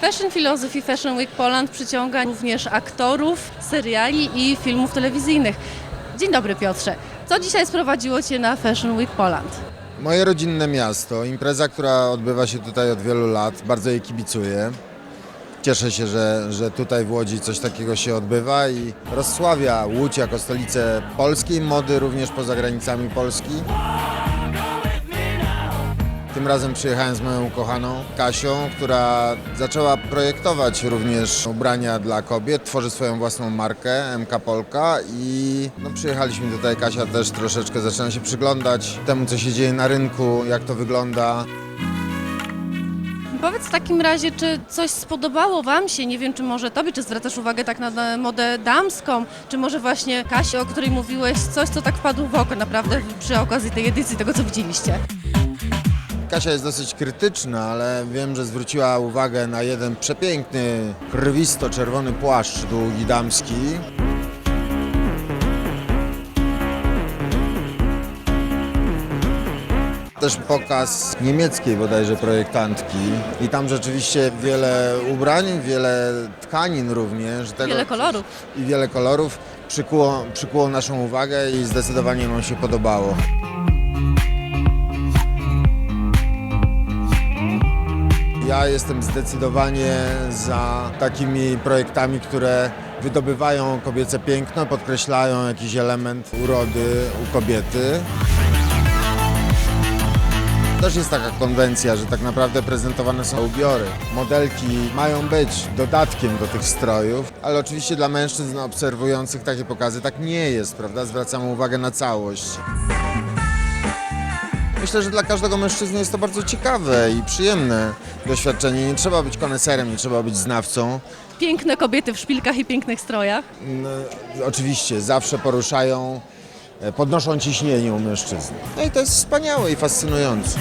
Fashion Philosophy Fashion Week Poland przyciąga również aktorów seriali i filmów telewizyjnych. Dzień dobry Piotrze. Co dzisiaj sprowadziło Cię na Fashion Week Poland? Moje rodzinne miasto, impreza, która odbywa się tutaj od wielu lat, bardzo jej kibicuję. Cieszę się, że, że tutaj w Łodzi coś takiego się odbywa i rozsławia Łódź jako stolicę polskiej mody, również poza granicami Polski. Razem przyjechałem z moją ukochaną Kasią, która zaczęła projektować również ubrania dla kobiet, tworzy swoją własną markę MK Polka i no, przyjechaliśmy tutaj. Kasia też troszeczkę zaczyna się przyglądać temu, co się dzieje na rynku, jak to wygląda. Powiedz w takim razie, czy coś spodobało Wam się? Nie wiem, czy może Tobie, czy zwracasz uwagę tak na- na modę damską, czy może właśnie Kasi, o której mówiłeś, coś, co tak wpadło w oko naprawdę przy okazji tej edycji, tego co widzieliście. Kasia jest dosyć krytyczna, ale wiem, że zwróciła uwagę na jeden przepiękny, krwisto-czerwony płaszcz długi damski. Też pokaz niemieckiej bodajże projektantki i tam rzeczywiście wiele ubrań, wiele tkanin również. Tego, Wiele kolorów. I wiele kolorów przykuło, przykuło naszą uwagę i zdecydowanie nam się podobało. Ja jestem zdecydowanie za takimi projektami, które wydobywają kobiece piękno, podkreślają jakiś element urody u kobiety. Też jest taka konwencja, że tak naprawdę prezentowane są ubiory. Modelki mają być dodatkiem do tych strojów, ale oczywiście dla mężczyzn obserwujących takie pokazy tak nie jest, prawda? Zwracamy uwagę na całość. Myślę, że dla każdego mężczyzny jest to bardzo ciekawe i przyjemne doświadczenie. Nie trzeba być koneserem, nie trzeba być znawcą. Piękne kobiety w szpilkach i pięknych strojach. No, oczywiście zawsze poruszają, e, podnoszą ciśnienie u mężczyzn. No i to jest wspaniałe i fascynujące.